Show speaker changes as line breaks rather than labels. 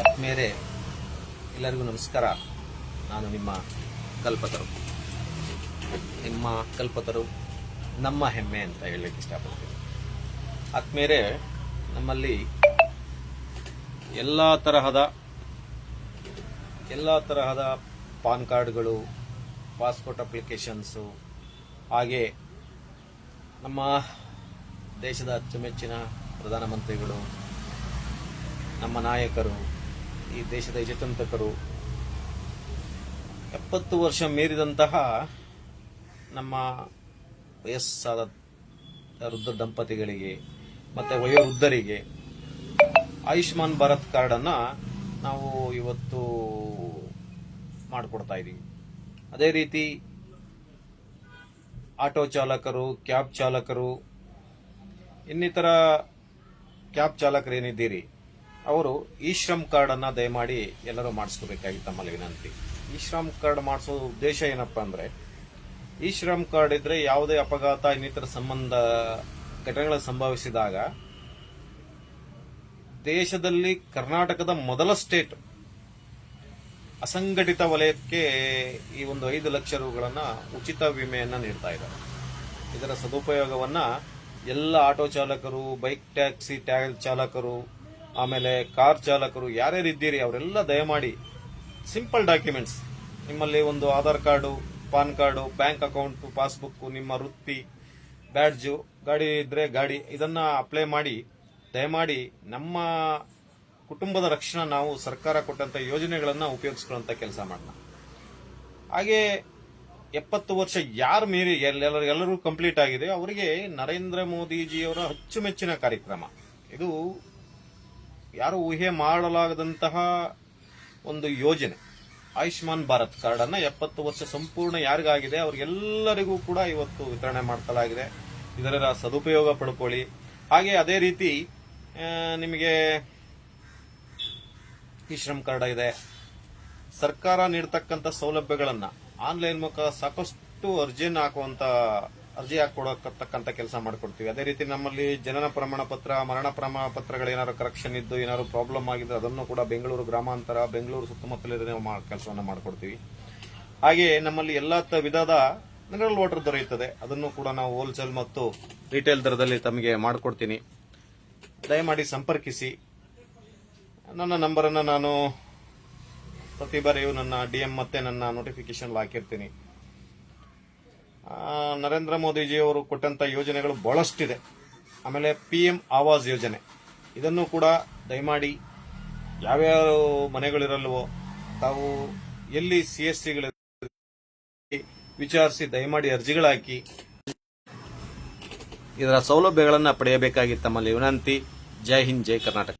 ಆತ್ಮೀಯರೇ ಎಲ್ಲರಿಗೂ ನಮಸ್ಕಾರ. ನಾನು ನಿಮ್ಮ ಕಲ್ಪತರು. ನಿಮ್ಮ ಕಲ್ಪತರು ನಮ್ಮ ಹೆಮ್ಮೆ ಅಂತ ಹೇಳಲಿಕ್ಕೆ ಇಷ್ಟಪಡ್ತೀನಿ. ಆತ್ಮೀಯರೇ ನಮ್ಮಲ್ಲಿ ಎಲ್ಲ ತರಹದ ಎಲ್ಲ ತರಹದ ಪಾನ್ ಕಾರ್ಡ್ಗಳು, ಪಾಸ್ಪೋರ್ಟ್ ಅಪ್ಲಿಕೇಶನ್ಸು ಹಾಗೆ ನಮ್ಮ ದೇಶದ ಅಚ್ಚುಮೆಚ್ಚಿನ ಪ್ರಧಾನಮಂತ್ರಿಗಳು, ನಮ್ಮ ನಾಯಕರು ಈ ದೇಶದ ಹಿತಚಿಂತಕರು ಎಪ್ಪತ್ತು ವರ್ಷ ಮೀರಿದಂತಹ ನಮ್ಮ ವಯಸ್ಸಾದ ವೃದ್ಧ ದಂಪತಿಗಳಿಗೆ ಮತ್ತು ವಯೋವೃದ್ಧರಿಗೆ ಆಯುಷ್ಮಾನ್ ಭಾರತ್ ಕಾರ್ಡನ್ನು ನಾವು ಇವತ್ತು ಮಾಡಿಕೊಡ್ತಾ ಇದ್ದೀವಿ. ಅದೇ ರೀತಿ ಆಟೋ ಚಾಲಕರು, ಕ್ಯಾಬ್ ಚಾಲಕರು, ಇನ್ನಿತರ ಕ್ಯಾಬ್ ಚಾಲಕರು ಏನಿದ್ದೀರಿ ಅವರು ಈ ಶ್ರಮ್ ಕಾರ್ಡ್ ಅನ್ನ ದಯಮಾಡಿ ಎಲ್ಲರೂ ಮಾಡಿಸ್ಕೋಬೇಕಾಗಿ ತಮ್ಮಲ್ಲಿ ವಿನಂತಿ. ಈ ಶ್ರಮ್ ಕಾರ್ಡ್ ಮಾಡಿಸೋ ಉದ್ದೇಶ ಏನಪ್ಪಾ ಅಂದ್ರೆ ಈ ಶ್ರಮ್ ಕಾರ್ಡ್ ಇದ್ರೆ ಯಾವುದೇ ಅಪಘಾತ, ಇನ್ನಿತರ ಸಂಬಂಧ, ಘಟನೆಗಳು ಸಂಭವಿಸಿದಾಗ ದೇಶದಲ್ಲಿ ಕರ್ನಾಟಕದ ಮೊದಲ ಸ್ಟೇಟ್ ಅಸಂಘಟಿತ ವಲಯಕ್ಕೆ ಈ ಒಂದು ಐದು ಲಕ್ಷ ರೂಗಳನ್ನು ಉಚಿತ ವಿಮೆಯನ್ನು ನೀಡ್ತಾ ಇದ್ದಾರೆ. ಇದರ ಸದುಪಯೋಗವನ್ನ ಎಲ್ಲ ಆಟೋ ಚಾಲಕರು, ಬೈಕ್ ಟ್ಯಾಕ್ಸಿ ಟ್ಯಾಲ್ ಚಾಲಕರು ಆಮೇಲೆ ಕಾರ್ ಚಾಲಕರು ಯಾರ್ಯಾರು ಇದ್ದೀರಿ, ಅವರೆಲ್ಲ ದಯಮಾಡಿ ಸಿಂಪಲ್ ಡಾಕ್ಯುಮೆಂಟ್ಸ್. ನಿಮ್ಮಲ್ಲಿ ಒಂದು Aadhaar card, PAN card, bank account passbook ನಿಮ್ಮ ವೃತ್ತಿ, ಬ್ಯಾಡ್ಜು, ಗಾಡಿ ಇದ್ರೆ ಗಾಡಿ, ಇದನ್ನ ಅಪ್ಲೈ ಮಾಡಿ, ದಯಮಾಡಿ ನಮ್ಮ ಕುಟುಂಬದ ರಕ್ಷಣೆ ನಾವು ಸರ್ಕಾರ ಕೊಟ್ಟಂತ ಯೋಜನೆಗಳನ್ನು ಉಪಯೋಗಿಸ್ಕೊಳ್ಳೋಂಥ ಕೆಲಸ ಮಾಡೋಣ. ಹಾಗೆ ಎಪ್ಪತ್ತು ವರ್ಷ ಯಾರು ಮೀರಿ ಎಲ್ಲರೂ ಎಲ್ಲರೂ ಕಂಪ್ಲೀಟ್ ಆಗಿದೆ, ಅವರಿಗೆ ನರೇಂದ್ರ ಮೋದಿಜಿಯವರ ಅಚ್ಚುಮೆಚ್ಚಿನ ಕಾರ್ಯಕ್ರಮ. ಇದು ಯಾರು ಊಹೆ ಮಾಡಲಾಗದಂತಹ ಒಂದು ಯೋಜನೆ. ಆಯುಷ್ಮಾನ್ ಭಾರತ್ ಕಾರ್ಡ್ ಅನ್ನ ಎಪ್ಪತ್ತು ವರ್ಷ ಸಂಪೂರ್ಣ ಯಾರಿಗಾಗಿದೆ, ಅವ್ರಿಗೆಲ್ಲರಿಗೂ ಕೂಡ ಇವತ್ತು ವಿತರಣೆ ಮಾಡ್ತಲಾಗಿದೆ ಇದರ ಸದುಪಯೋಗ ಪಡ್ಕೊಳ್ಳಿ. ಹಾಗೆ ಅದೇ ರೀತಿ ನಿಮಗೆ ಈ ಶ್ರಮ್ ಕಾರ್ಡ್ ಇದೆ. ಸರ್ಕಾರ ನೀಡ್ತಕ್ಕಂಥ ಸೌಲಭ್ಯಗಳನ್ನು ಆನ್ಲೈನ್ ಮೂಲಕ ಸಾಕಷ್ಟು ಅರ್ಜಿಯನ್ನು ಹಾಕುವಂತ ಅರ್ಜಿ ಹಾಕೊಡತಕ್ಕಂತ ಕೆಲಸ ಮಾಡ್ಕೊಡ್ತೀವಿ. ಅದೇ ರೀತಿ ನಮ್ಮಲ್ಲಿ ಜನನ ಪ್ರಮಾಣ ಪತ್ರ ಮರಣ ಪ್ರಮಾಣ ಪತ್ರಗಳು ಏನಾದ್ರು ಕರೆಕ್ಷನ್ ಇದ್ದು, ಏನಾದ್ರು ಪ್ರಾಬ್ಲಮ್ ಆಗಿದ್ರೆ ಅದನ್ನು ಕೂಡ ಬೆಂಗಳೂರು ಗ್ರಾಮಾಂತರ, ಬೆಂಗಳೂರು ಸುತ್ತಮುತ್ತಲಿರೋ ಕೆಲಸವನ್ನು ಮಾಡಿಕೊಡ್ತೀವಿ. ಹಾಗೆ ನಮ್ಮಲ್ಲಿ ಎಲ್ಲ ವಿಧದ ಮಿನರಲ್ ವಾಟರ್ ದೊರೆಯುತ್ತದೆ. ಅದನ್ನು ಕೂಡ ನಾವು ಹೋಲ್ಸೇಲ್ ಮತ್ತು ರಿಟೇಲ್ ದರದಲ್ಲಿ ತಮಗೆ ಮಾಡಿಕೊಡ್ತೀನಿ. ದಯಮಾಡಿ ಸಂಪರ್ಕಿಸಿ. ನನ್ನ ನಂಬರನ್ನು ನಾನು ಪ್ರತಿ ಬಾರಿಯೂ ನನ್ನ ಡಿ ಎಂ ಮತ್ತೆ ನನ್ನ ನೋಟಿಫಿಕೇಶನ್ ಹಾಕಿರ್ತೀನಿ. ನರೇಂದ್ರ ಮೋದಿಜಿಯವರು ಕೊಟ್ಟಂತ ಯೋಜನೆಗಳು ಬಹಳಷ್ಟಿದೆ. ಆಮೇಲೆ ಪಿ ಎಂ ಆವಾಸ್ ಯೋಜನೆ. ಇದನ್ನು ಕೂಡ ದಯಮಾಡಿ ಯಾವ್ಯಾವ ಮನೆಗಳಿರಲ್ವೋ ತಾವು ಎಲ್ಲಿ ಸಿ ಎಸ್ ಸಿಗಳ ವಿಚಾರಿಸಿ ದಯಮಾಡಿ ಅರ್ಜಿಗಳಾಕಿ. ಇದರ ಸೌಲಭ್ಯಗಳನ್ನು ಪಡೆಯಬೇಕಾಗಿ ತಮ್ಮಲ್ಲಿ ವಿನಂತಿ. ಜೈ ಹಿಂದ್, ಜೈ ಕರ್ನಾಟಕ.